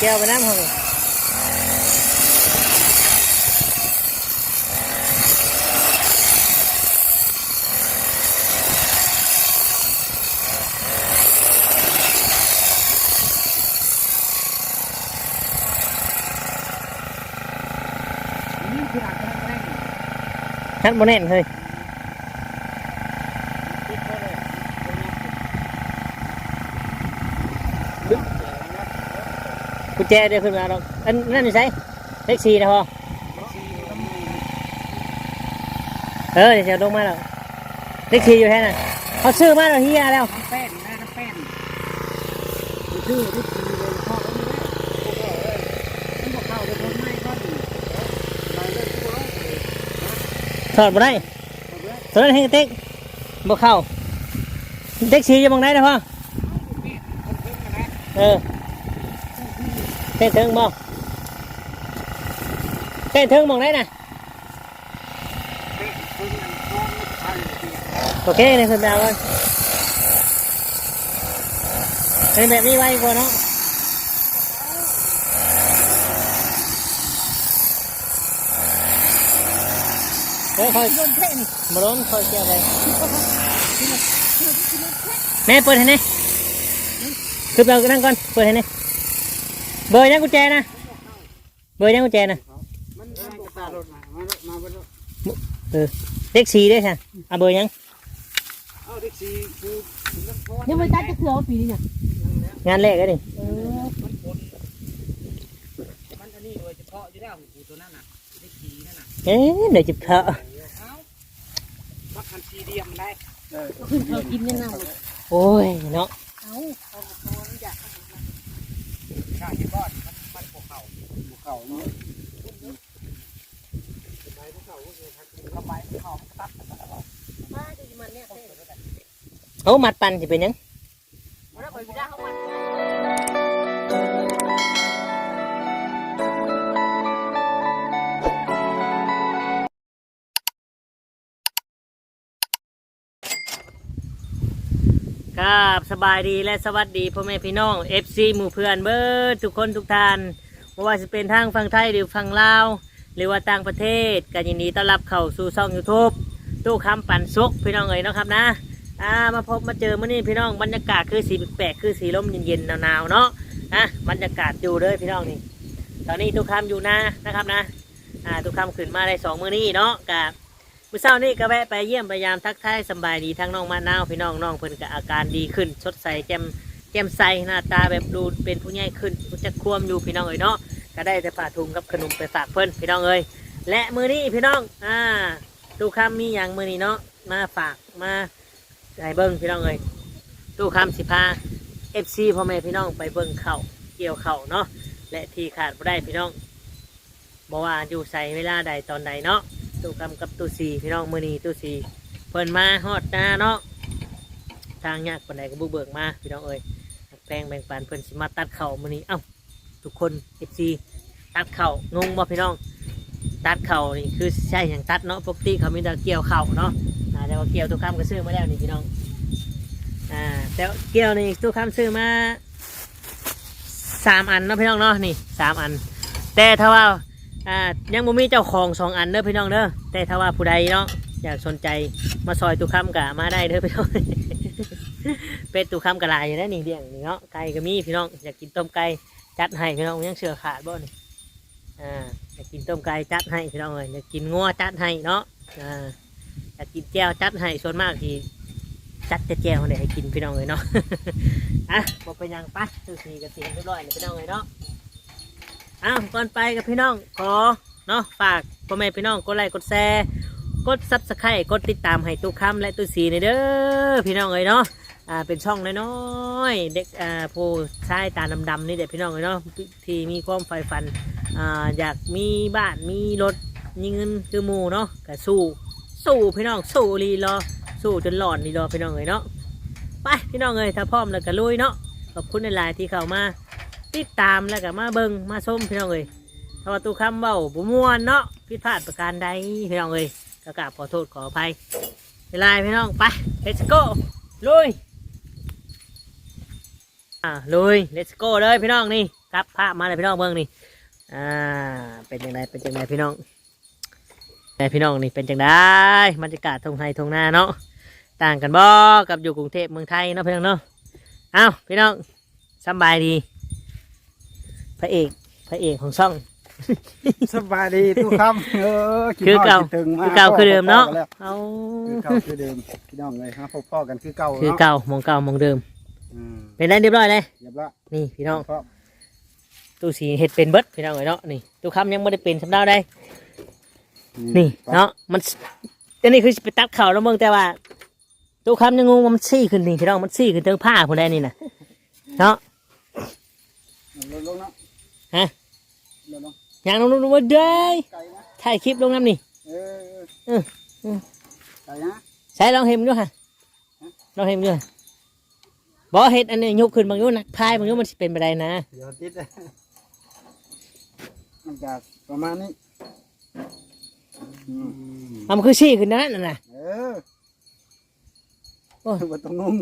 แก้วไปน้ำเขาชัดโมเน่นเฮ้ยกุญ แจเดี๋ยวขึ้นมาดอกอันนั่นใช่เลขสี่นะพอเออเดี๋ยวลงมาแล้วเลขสี่อยู่แค่นั้นเขาซื้อมาแล้วเฮียแล้วแป้นนะแป้นชื่อที่ตีเลยพ่อะมันบอกเขาไปรถไม่ก็ดีมาเลิกตัวแล้วถอดมาได้ตอนนั้นให้เต็กบ่เข้าเต็กสีจะมองได้นะพ่อเออ เต้นถึงบ่เต้นถึงมองได้นะโอเคเลยคุณดาวเลยเป็นแบบนี้ไว้กว่าเนาะเฮ้ยคอยโดนเพ่นมาล้มคอยเกี่ยวไปแม่เปิดให้แน่คือเรานั่งก่อนเปิดให้แน่ เบอร์ยังกุญแจนะเบอร์ยังกุญแจนะมันมันตารถมามามาบนรถเออเลขสี่ด้วยค่ะเอาเบอร์ยังเอาแท็กซี่คือรถพ่อยังไม่ตัดจะเกลือว่าปีนี้เนี่ยงานแรกก็ดิเออมันคนมันอันนี้โดยเฉพาะอยู่แล้วหูตัวนั้นน่ะแท็กซี่นั่นน่ะเอ๊ะเดี๋ยวจะเพาะเอ้าบักคันซีเดียมได้เออขึ้นเขากินยังไงโอ้ยเนาะเอาเอาเอาเอาอยากข้าเห็นบ่อนมันมันพวกเขาพวกเขาเนาะไปพวกเขาก็คือทักเข้าไปพวกเขาตัดมาดูมันเนี่ยเอามัดปันจะเป็นยังมันเอาไปไม่ได้เขา ครับสบายดีและสวัสดีพ่อแม่พี่น้อง FC หมู่เพื่อนเบิร์ดทุกคนทุกท่านไม่ว่าจะเป็นทางฝั่งไทยหรือฝั่งลาว หรือว่าต่างประเทศก็ยินดีต้อนรับเข้าสู่ช่อง YouTube ตู้คำปั่นซุกพี่น้องเอ๋ยเนาะครับนะอ่ามาพบมาเจอเมื่อนี้พี่น้องบรรยากาศคือสีแปลกๆคือสีลมเย็นๆหนาวๆเนาะอะบรรยากาศอยู่เลยพี่น้องนี่ตอนนี้ตู้คำอยู่นะนะครับนะอ่าตู้คำขึ้นมาได้สองมื้อนี้เนาะกับ มื่อเช้านี้ก็แวะไปเยี่ยมพยายามทักทายสบายดีทั้งน้องมะนาวพี่น้องน้องเพิ่นก็อาการดีขึ้นสดใสแจ่มแจ่มใสหน้าตาแบบดูเป็นผู้ใหญ่ขึ้นรู้จะควมอยู่พี่น้องเอ้ยเนาะก็ได้แต่ฝาถุงกับขนมไปฝากเพิ่นพี่น้องเอ้ยและมือนี้พี่น้องอ่าตู้คำมีอย่างมือนี้เนาะมาฝากมาให้เบิ้งพี่น้องเอ้ยตู้คำสิพาเอฟซีพ่อแม่พี่น้องไปเบิ้งเข่าเกี่ยวเข่าเนาะและที่ขาดบ่ได้พี่น้องบอกว่าอยู่ใส่เวลาใดตอนใดเนาะ ตู้กำกับตู้สีพี่น้องมือนีตู้สีเพิ่นมาฮอดหน้าเนาะทางยากปานใดก็บุกเบิกมาพี่น้องเอ้ยหักแพงแบ่งปันเพิ่นสิมาตัดเข่ามือนีเอ้าทุกคนเอฟซีตัดเข่างงบ่พี่น้อง ตัดเข่านี่คือใช่อย่างตัดเนาะปกติเขามีแต่เกี่ยวเข่าเนาะอาแต่ว่าเกี่ยวตู้คำก็ซื้อมาแล้วนี่พี่น้องอ่าแต่เกี่ยวนี่ตู้คำซื้อมาสามอันเนาะพี่น้องเนาะนี่สามอัน แต่ถ้าว่า อ่ายังบ่มีเจ้าของสองอันเด้อพี่น้องเด้อแต่ถ้าว่าผู้ใดเนาะอยากสนใจมาซอยตุกคำกะมาได้เด้อพี่น้องเป็ดตุกคำกะลายอยู่แล้วนี่เดี่ยงนี่เนาะไก่ก็มีพี่น้องอยากกินต้มไก่จัดให้พี่น้องยังเชื่อขาดบ่นี่อ่าอยากกินต้มไก่จัดให้พี่น้องเลยอยากกินงัวจัดให้เนาะอ่าอยากกินแก้วจัดให้ส่วนมากที่จัดแต่แก้วเนี่ยให้กินพี่น้องเลยเนาะ อะบอกไปยังไปะซื้อสีกับสีเรียบร้อยเลยพี่น้องเลยเนาะ อ้าวก่อนไปกับพี่น้องขอเนาะฝากพ่อแม่พี่น้องกดไลค์กดแชร์กดซับสไครต์กดติดตามให้ตู้คำและตู้สีในเด้อพี่น้องเอ้ยเนาะอ่าเป็นช่องน้อยๆเด็กอ่าผู้ชายตาดำๆนี่เด็กพี่น้องเอ้ยเนาะที่มีความใฝ่ฝันอ่าอยากมีบ้านมีรถมีเงินคือหมูเนาะก็สู้สู้พี่น้องสู้รีรอสู้จนหลอนรีรอพี่น้องเอ้ยเนาะไปพี่น้องเอ้ยถ้าพร้อมแล้วก็ลุยเนาะขอบคุณในหลายที่เข้ามา ติดตามแล้วก็มาเบิงมาส้มพี่น้องเอ้ยถ้าว่าตู้คำเบาบุมวนเนาะผิดพลาดประการใดพี่น้องเอ้ยก็กราบขอโทษขออภัยเวลาพี่น้องไป let's go ลุยอ่าลุย let's go เลยพี่น้องนี่กลับภาพมาเลยพี่น้องเบิงนี่อ่าเป็นยังไงเป็นยังไงพี่น้องไงพี่น้องนี่เป็นจังไดบรรยากาศทงไทยทงหน้าเนาะต่างกันบ่กับอยู่กรุงเทพเมืองไทยเนาะพี่น้องเนาะเอ้าพี่น้องสบายดี พระเอกพระเอกของช่อง สบายดีทุกคำเออกินคือข้วเก่ากินถึงมาคือเก่าคือเดิมเนาะพ่อๆกันแล้วเอาคือเก่าคือเดิมพี่น้องเลยฮะพบพ่อกันคือเก่าคือเนาะเก่ามองเก่ามองเดิมอืมเป็นได้เรียบร้อยเลยเรียบร้อยนี่พี่น้องพ่อตู้สีเห็ดเป็นเบิดพี่น้องเอ้ยเนาะนี่ตู้คำยังไม่ได้เป็นสำเนาได้ นี่เนาะมันอันนี้คือไปตัดเข่าแล้วเบิ่งแต่ว่าตู้คำยังงงว่ามันซี่ขึ้นนี่พี่น้องมันซี่ขึ้นเทิงผ้าคนใดนี่นะเนาะลงลงเนาะฮะ ลงลงอย่างน้องนุ่นว่าเด้ยไก่นะถ่ายคลิปลงน้ำนี่เออเออเออไก่นะใช้ลองเห็มด้วยค่ะลองเห็มด้วยบอเห็ดอันนี้ยกขึ้นบางอยุนักพายบางอยุมันสิเป็นไปได้นะเดี๋ยวติดเลยมันจะประมาณนี้อืมเอามันคือซี่ขึ้นนั่นน่ะนะเออโอ้ยบ่ต้องงง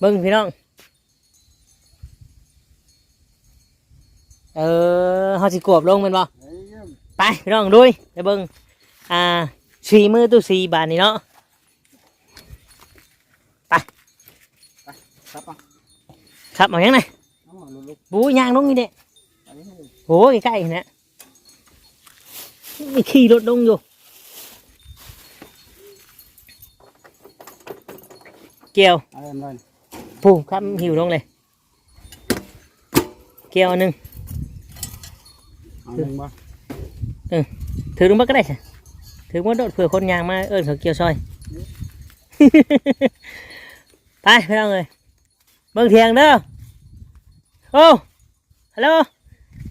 เบิ่งพี่น้อง เออเขาสิกวบลงแมันบ่เฮ้ยไปพี่น้องดุยไปเบิ่งอ่าสีมือตู้สีบานนี่เนาะครับอะครับเอายังไงเอามาลุกบูยางลงนี่เด้ๆไปให้โอ้ยใกล้ๆนะนี่ขี่รถลงอยู่เกี่ยวเอาอันนั้นผูกคำหิวลงเลย เกี่ยวอันหนึ่ง เอาหนึ่งบ่ถือลงมาก็ได้ใช่ถือมาโดดเผื่อคนยางมาเอิญเขาเกี่ยวซอย ไปพี่น้องเลยเบิ่งเทียงเด้อโอ้ฮัลโหล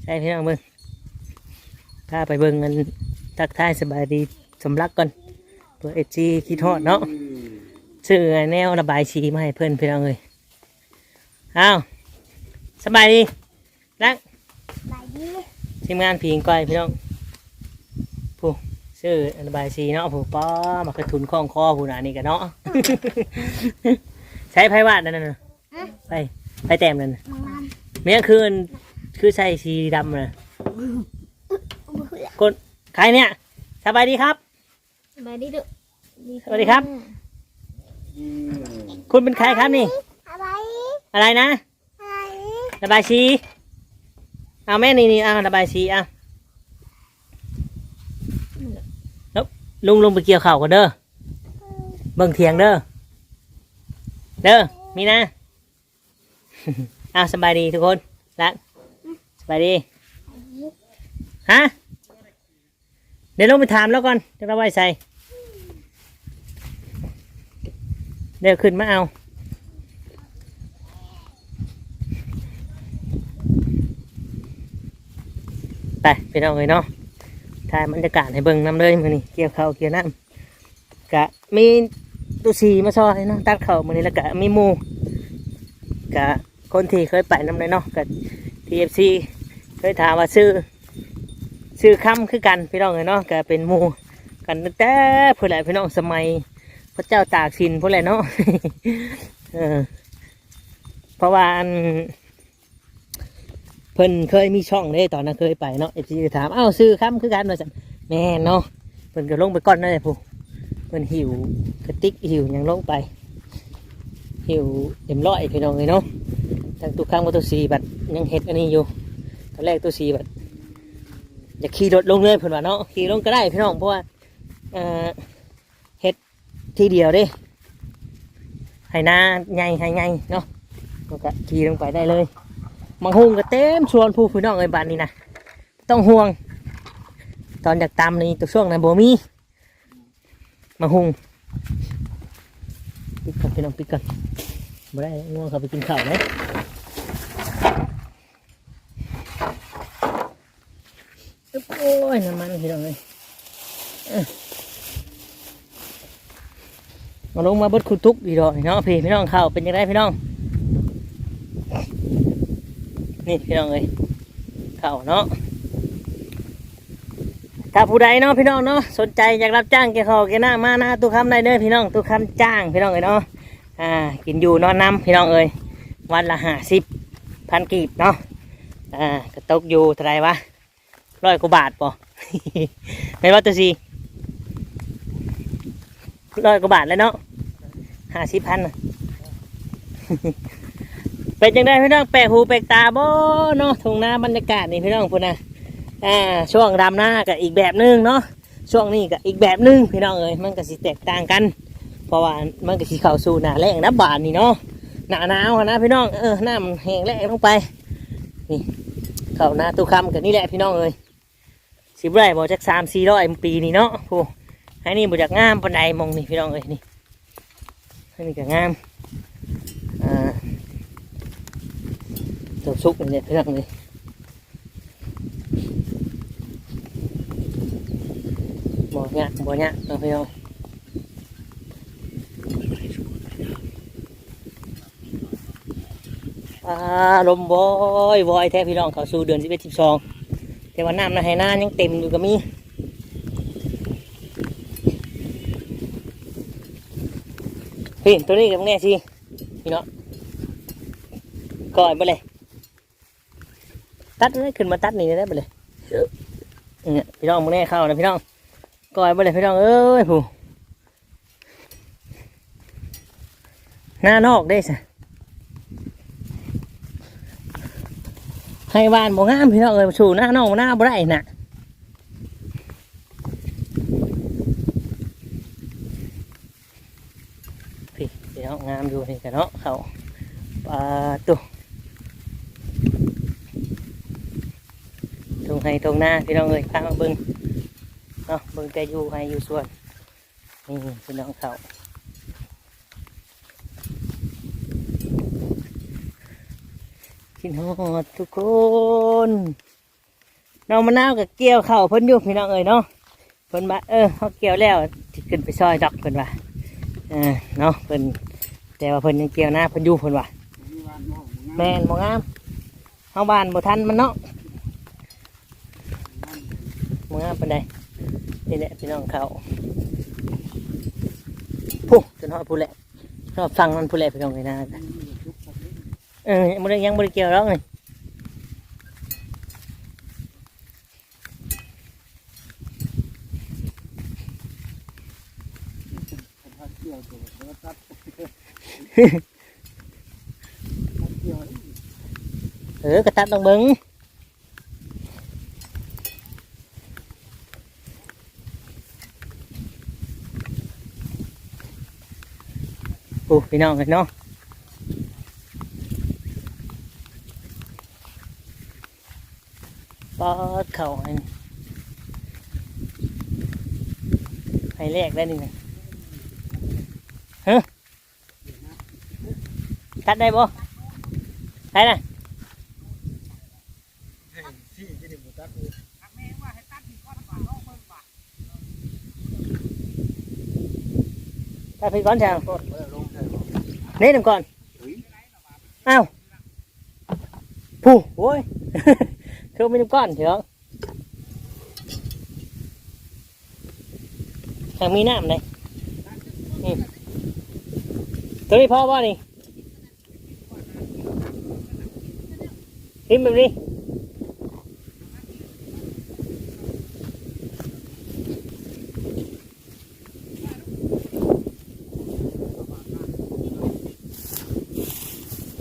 ใช่พี่น้องเบิ่งถ้าไปเบิ่งกันทักทายสบายดีสำลักก่อนเพื่อเอจีคิดทอดเนาะซื้อแนวระบายสีมาให้เพื่อนพี่น้องเลยอ้าวสบายดีนักไหนดี ทีมงานผีงก้อยพี่น้องผู้ชื่ออันบายซีเนาะผู้ป้อมากระทุนข้องคอผู้หนานี่กันเนาะ ใช้ไพ่วาดนั่นน่ะไปไปแต้มนั่นน่ะมันเมียคืออันคือใส่สีดำน่ะคนใครเนี่ยสบายดีครับ สบายดีดุสวัสดีครับอืมคุณเป็นใครครับนี่ อะไร อะไรนะ อะไรระบายสี เอาแม่นี่นี่เอาระบายสีเอาแล้วลุงลุงไปเกี่ยวข่าวกันเด้อเบิ่งเถียงเด้อเด้อมีนะอ้าสบายดีทุกคนรักสบายดีฮะเดี๋ยวลงไปถามแล้วก่อนจะเอาไว้ใส่เดี๋ยวขึ้นมาเอา ไปพี่น้องเลยเนาะถ่ายบรรยากาศให้เบิ่งน้ำเลยมือนี่เกี่ยวข้าวเกี่ยวน้ำกะมีตุสีมาซอยเนาะตัดเข่ามือนี้แล้วกะมีมูกะคนที่เคยไปน้ำเลยเนาะกะทีเอฟซีเคยถามว่าซื้อซื้อคำคือกันพี่น้องเลยเนาะกะเป็นมูกันตั้งแต่ผู้ใหญ่พี่น้องสมัยพระเจ้าตากสินผู้ใหญ่เนาะเออเพราะว่าอัน เพิ่นเคยมีช่องเด้ตอนนั้นเคยไปเนาะเอฟซีถามอ้าวซื้อค้ำคือกันว่าจันแม่เนาะเพิ่นก็ลงไปก่อนนั่นแหละผู้เพิ่นหิวกระติกหิวยังลงไป หิวเอ็มร้อยพี่น้องเลยเนาะทั้งตัวข้างกับตัวสีบัดยังเห็ดอันนี้อยู่ตอนแรกตัวสีบัดอยากขี่รถลงเลยเพิ่นว่าเนาะขี่ลงก็ได้พี่น้องเพราะว่าเอ่อเห็ดทีเดียวเด้ให้หน้าใหญ่ให้ใหญ่เนาะก็ขี่ลงไปได้เลย มังหุงก็เต็มชวนผู้พี่น้องเอ้ยบ้านนี้นะต้องห่วง ตอนอยากตามนี่ตัวช่วงนั้นบ่มีมังหุงปิดก่อนพี่น้องปิดก่อนบ่ได้ง่วงเขาไปกินข้าวเลยโอ้ยน้ำมันพี่น้องเลยมาลงมาบดคุทุกดีดอกเนาะพี่พี่น้องข้าวเป็นยังไงพี่น้อง นี่พี่น้องเอ้ยเข่าเนาะถ้าผู้ใดเนาะพี่น้องเนาะสนใจอยากรับจ้างเกี่ยวกับเกี่ยวหน้ามาหน้าตู้คำได้เด้อพี่น้องตู้คำจ้างพี่น้องเอ้ยเนาะอ่ากินอยู่นอนน้ำพี่น้องเอ้ยวันละห้าสิบพันกีบเนาะอ่าก็ตกอยู่เท่าไรวะร้อยกว่าบาทป่ไม่ว่าตัวสีร้อยกว่าบาทแล้วเนาะห้าสิบพันน่ะ เป็นจังได้พี่น้องแปลกหูแปลกตาบ่เนาะทุ่งนาบรรยากาศนี่พี่น้องพุ่นะอ่าช่วงดำหน้าก็อีกแบบหนึงเนาะช่วงนี้ก็อีกแบบหนึงพี่น้องเอ้ยมันก็สิแตกต่างกัน เพราะว่ามันก็สิเข้าสู่หน้าแรงน้ำบานนี่เนาะหน้าหนาวนะพี่น้องเออน้ำแห้งแล้งลงไปนี่เข้าหน้าตู้คำกันนี่แหละพี่น้องเอ้ยสิบไร่บ่จักสามสี่ร้อยปีนี่เนาะผู้ให้นี่บ่จักงามปานใดมองนี่พี่น้องเอ้ยนี่ให้นี่ก็งามอ่า ตัวซุกนี่เนี่ยพี่น้องนี่บ่เนี้ยบ่เนี้ยเนาะพี่น้องอ่าลมบอยบอยแท้พี่น้องเขาสู่เดือนสิบเอ็ดสิบสองแต่ว่าน้ำในไหนายังเต็มอยู่ก็มีพี่ตัวนี้กับแน่สิพี่น้องก่อยไปเลย ตัดเลยขึ้นมาตัดนี่ได้ไปเลยเนี่ยพี่น้องมึงแน่เข้านะพี่น้องก่อยไปเลยพี่น้องเอ้ยผู้หน้านอกได้สะให้บ้านบ่งามพี่น้องเอ้ยสู่หน้านอกหน้าบ่ได้น่ะพี่พี่น้องงามอยู่นี่กันเนาะเขาปลาตุ ตรงหน้าพี่น้องเอ้ยพามาเบิ่งเนาะเบิ่งแต่อยู่ให้อยู่ส่วนนี่พี่น้องเขากินฮอดทุกคนน้องมะนาวกับเกี่ยวเข่าเพิ่นอยู่พี่น้องเอ้ยเนาะเพิ่นมาเออเขาเกี่ยวแล้วที่ขึ้นไปซอยดอกเพิ่นว่าเออเนาะเพิ่นแต่ว่าเพิ่นยังเกี่ยวหน้าเพิ่นอยู่เพิ่นว่ามีวานมองงามแม่นบ่งามเฮาบ้านบ่ทันมันเนาะ งอะเป็นไดนี่แหละพี่น้องเขาผู้จนหอดผู้แหละชอบฟังมันผู้แหละพี่น้องเลยนะเออมันยังบริยวแล้วไงเกี่ยวแล้วตัดเกี่ยเออกระตัดต้องเบิ้ง ผู้พี่น้องกันเนาะปอดเข่าให้ให้แรกได้นี่นะฮะตัดได้บ่ได้นะที่ที่นี่บุตัดไปก่อนจ้าต้นเออลงใช่บ่ นี่หนึ่งก่อนอ้าวผู้โอ้ยเธอไม่หนึ่งก้อนเถอะทางมีน้ำเลยนี่ตัวนี้พ่อว่านี่พิมพ์แบบนี้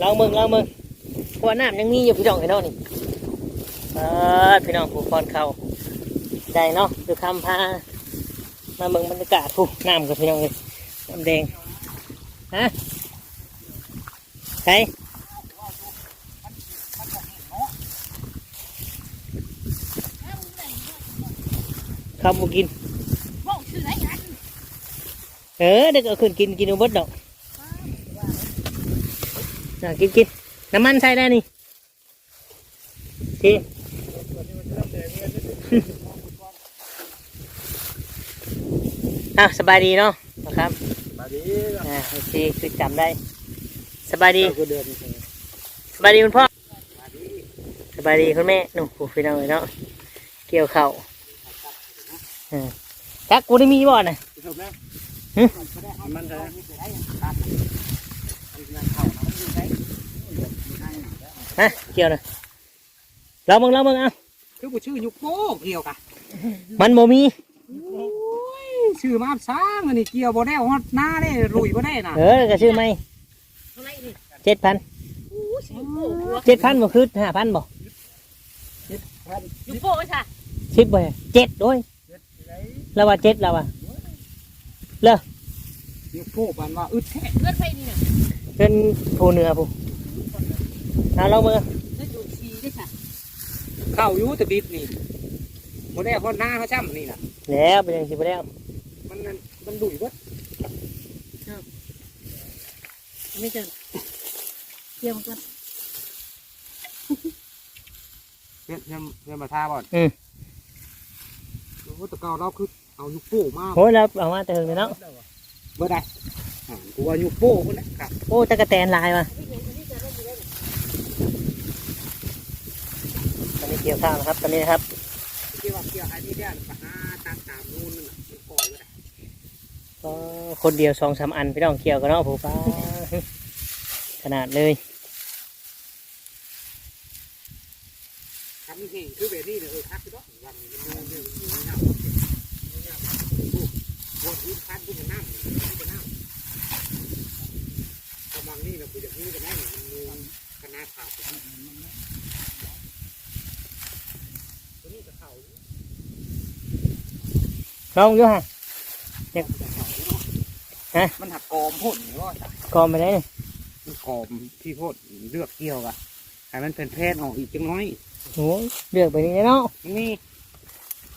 ลองมึงลองมึงเพราะว่าน้ำยังมีอยู่พี่น้องไอ้น้องนี่เออพี่น้องผู้คอนเขาได้เนาะคือคำพามาเมืองบรรยากาศผู้น้ำกับพี่น้องเลยน้ำแดงฮะใครข้าวบุกิน เออเด็กเอาขึ้นกินกินเอาเบดดอก น่ะกินกินน้ำมันใส่ได้นี่ทีอะสบายดีเนาะนะครับมาดีอ่าโอเคคือจำได้ สบายดี ก็เดินสบายดีคุณพ่อ สบายดีคุณแม่หนุ่มพี่น้องเลยเนาะ เกี่ยวเข่าอ่าจักกูได้มีบ่อน่ะจบแล้วหึมันจะ ฮะเกี่ยวน่ะเราเบิ่งเราเบิ่งเอาคือบ่ชื่อยุคโป้เกี่ยวกะมันบ่มีโอ้ยชื่อมาสร้างอันนี้เกี่ยวบ่ได้ฮอดหน้าได้ลุยบ่ได้น่ะเออก็ชื่อไม่เท่าไหรนี่เจ็ดพันอู้สิบโป้หัวเจ็ดพันบ่คือห้าพันบ่อยู่โป้ไว้ค่ะสิบบ่เจ็ดด้วยแล้วว่าเจ็ดแล้วว่ายุคโป้ปานว่าอึดแท้เลือดไฟนี่น่ะเป็นผู้เหนือผู้ เอาลองมือเลือดดูดชีด้วยค่ะเข้าอยู่แต่บิดนี่บ่ได้ฮอดหน้าเขาจ้ำนี่น่ะแล้วเป็นยังสิบ่แล้วมันนั่นมันลุยเบิดไม่เจอเกี่ยวกันเพื่อนเพื่อนเพื่อนมาท่าบ่อนอืมโอ้แตะเกาเราคือเอายุคโป้มาโอ้ยแล้วเอามาแต่ถึงเนาะเบิดได้อ่ากูว่ายุคโป้พุ่นแหละครับโอ้ตะกะแตนลายมาตอ นนี้เกี่ยวข้าวนะครับ ตอนนี้นะครับเกี่ยวเกี่ยวไอ้นี่เนี่ยปะหาตามตามนู่นนั่นน่ะมันก่อเลยก็คนเดียวสองสามอันพี่น้องเกี่ยวกันเนาะผู้ป้าขนาดเลยทำนี่งคือแบบนี้เนี่ยเออคักคือดอกวันนี้มันนู่นเนี่ยมันอยู่นน้ำมันเนี่ยโอ้โหพื้นคันพุ่งน้ำมันจะน้ำกำลังนี่นะกูจะพูดกันได้เนี่ยมันนูนขนาดขาดตัวนี้จะเข่าอยู่ ลองอยู่ฮะจะเข่าอยู่เนาะฮะมันหักกอมพ่นหรือว่ากอมไปได้เลยมันกอมที่พ่นเลือกเกี่ยวอะให้มันเป็นแพทย์ออกอีกจังน้อยโอ้ยเลือกไปนี่เนาะนี่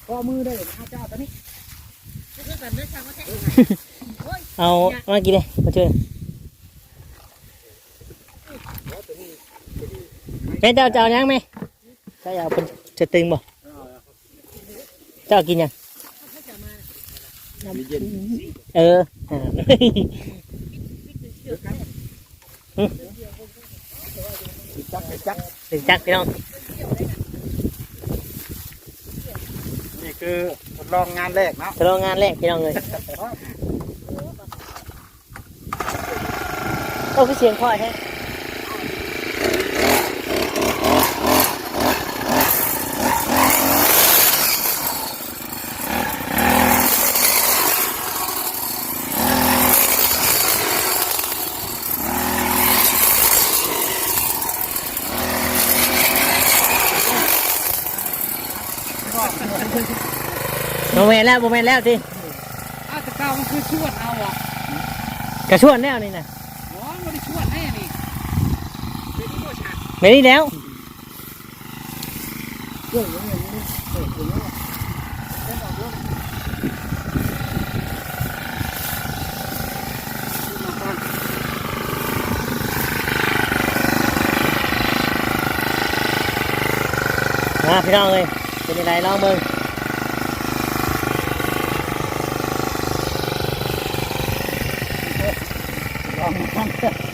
ก็มือได้เลยนะเจ้าตัวนี้ก็คือแบบเลือดชาก็แท้เอามากินเลยมาเชิญแม่เจ้าเจ้ายังไหมเจ้าเอาเป็นจะตึงบ่เจ้ากินยัง เย็นเอออ่าจักจักถึงจักพี่น้องนี่คือทดลองงานแรกนะจะลองงานแรกพี่น้องเลยโอ้คือเสียงพ่อแท้ นแล้วโมเมนแล้วทีอ้าวแต่เก้ามันคือชวดเอาอะกระชวนแล้วนี่นะหมอมันได้ชวดแน่นี่เป็นที่โบชาไม่ได้แล้วเรื่องอย่างนี้เออคุณว่าเส้นออกด้วยมาพี่น้องเลยเป็นยังไงลองเบิ่ง Oh, my God.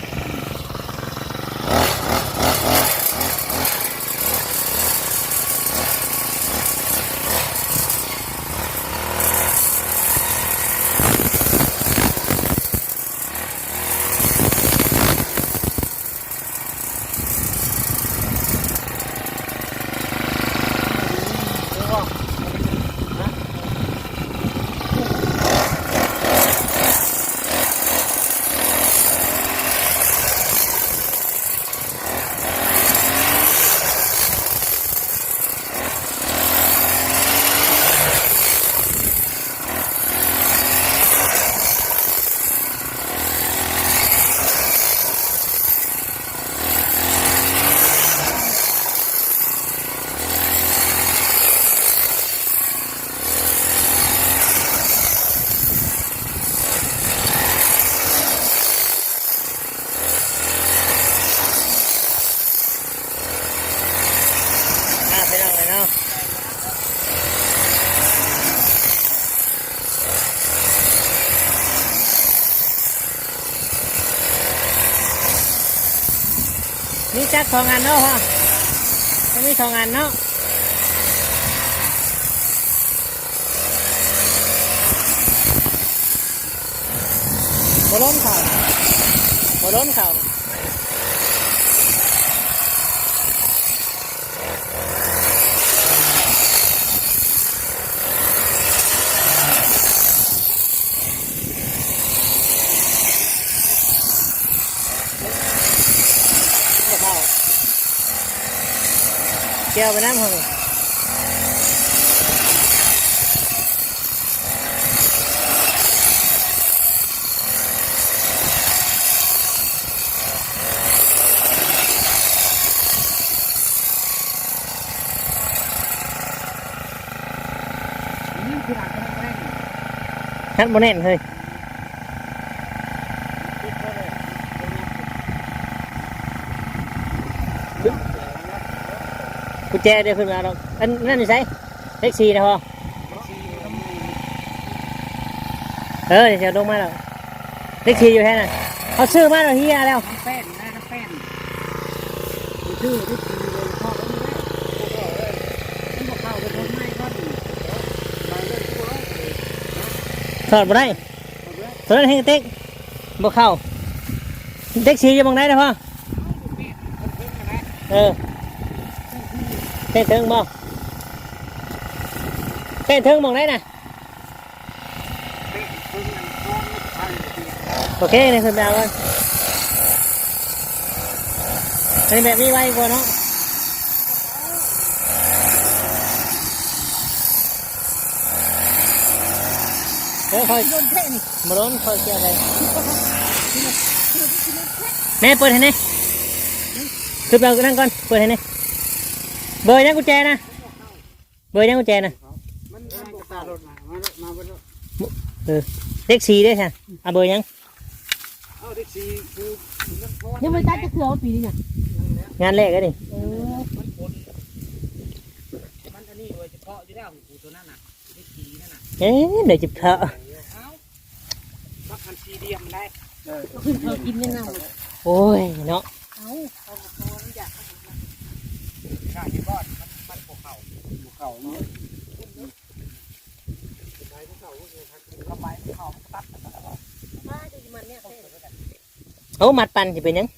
จักสองอันเนาะพ่อมันมีสองอันเนาะบอล้นเข่าบอล้นเข่า เกี่ยวไปน้ำเขาฮัดโมเน่นเฮ้ย กุญแจเดี๋ยวขึ้นมาเราอันนั่นนี่ใช่เล็กซี่นะพ่อเออเดี๋ยวลงมาแล้วเล็กซี่อยู่แค่นั้นเขาซื้อมาแล้วเฮียแล้วแป้นนะแป้นชื่อที่คือเลยพ่อแล้วไม่ได้มันบอกไดีมาเล่นตัวถอดบ่ได้ตัวนั้นให้เต็กบ่เข้าเต็กซีอยู่บางไหนนะพ่อเออ เต้นเทิงบ่เต้นเทิงบางไหนน่ะโอเคนี่คือแบบว่าอันนี้แบบนี้ไว้กว่าเนาะเออคอยมาล้นคอยเกี่ยวอะไรแม่เปิดให้แน่คือเรานั่งก่อน เปิดให้แน่ เบอร์ยังกุญแจนะเบอร์ยังกุญแจนะมันมันบอกตารถมามามาบนรถเลขสี่ด้วยค่ะเอาเบอร์ยังเอาแท็กซี่คือมันพอยังไม่ตัดจะเกลือปีนี้เนี่ยงานแรกก็ดิเออมันคนมันอันนี้โดยเฉพาะอยู่แล้วกูตัวนั้นน่ะแท็กซี่นั่นน่ะเอ๊ะเดี๋ยวจิบเถอะเอาบักคันซีเดียมได้เออขึ้นเขากินยังไงโอ้ยเนาะเอาเอาพอมันอยาก ข้าที่บ้านมันมันบกเข่าบกเข่าเนาะไปบกเข่าก็คือทักเข้าไปบกเข่ามันตัดมาจะมันเนี่ยโอ้มัดปันจะเป็นยัง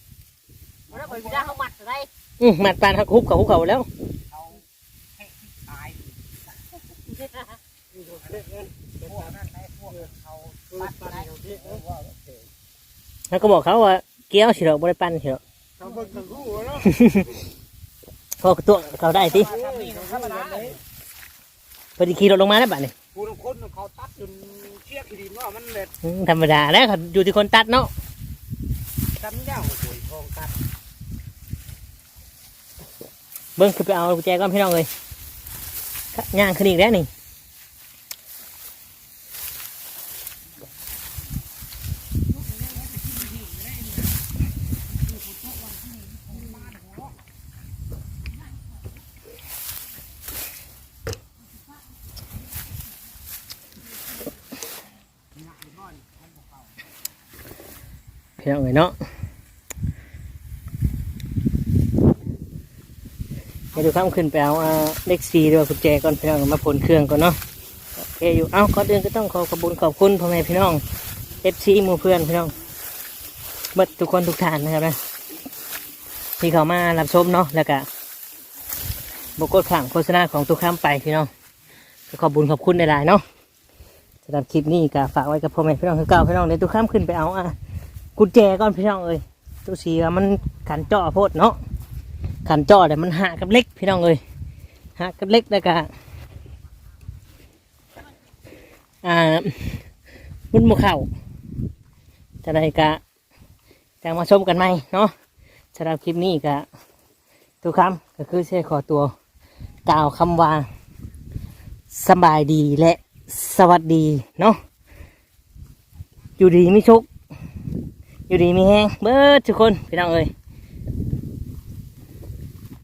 แล้วไปได้เขามัดอะไรอืมมัดปันหักคุบเขาคุบเขาแล้วเขาให้ตายนี่ดูเล่นเงินพวกนั้นได้พวกเขาตัดได้ที่เออว่าแล้วก็บอกเขาว่าเกี้ยวสิเหรอบริปันสิเหรอเขาเบิ่งกันรู้เนาะเขาก็ตัวเขาได้สิทำนี่ธรรมดาเลยพอดีขี่รถลงมาแล้วบัดนี่ผู้นคนเขาตัดจนเชี่ยขีดินว่ามันเด็ดอืมธรรมดาแล้วเขาอยู่ที่คนตัดเนาะจำยาวโอยทองตัดเบิ้งคือไปเอากุญแจก่อนพี่น้องเลยย่างขึ้นอีกแล้วนี่ เลยเนาะไปดูข้ามขึ้นไปเอาอ่าเลขสี่ด้วยกุญแจก่อนพี่น้องมาผลเครื่องก่อนเนาะโอเคอยู่เอ้าก่อนอื่นก็ต้องขอขอบคุญขอบคุณพ่อแม่พี่น้องเอฟซีมู่เพื่อนพี่น้องเบิดทุกคนทุกท่านนะครับนะที่เขามารับชมเนาะแล้วก็บกดขังโฆษณาของตุกข้ามไปพี่น้องก็ขอบคุญขอบคุณหลายๆเนาะสำหรับคลิปนี้ก็ฝากไว้กับพ่อแม่พี่น้องคือเก่าพี่น้องเดี๋ยวตุกข้ามขึ้นไปเอาอะ กุญแจก่อนพี่น้องเอ้ยตัวสีมันขันจ่อโพดเนาะขันจ่อแต่มันหักกับเล็กพี่น้องเอ้ยหักกับเล็กแล้วก็อ่ามันโมเข่าจะได้กะจะมาชมกันไหมเนาะสำหรับคลิปนี้กะทุกคำก็คือเช่ขอตัวกล่าวคำว่าสบายดีและสวัสดีเนาะอยู่ดีไม่ชุก อยู่ดีมีแห้งเบิดทุกคนพี่น้องเอ้ย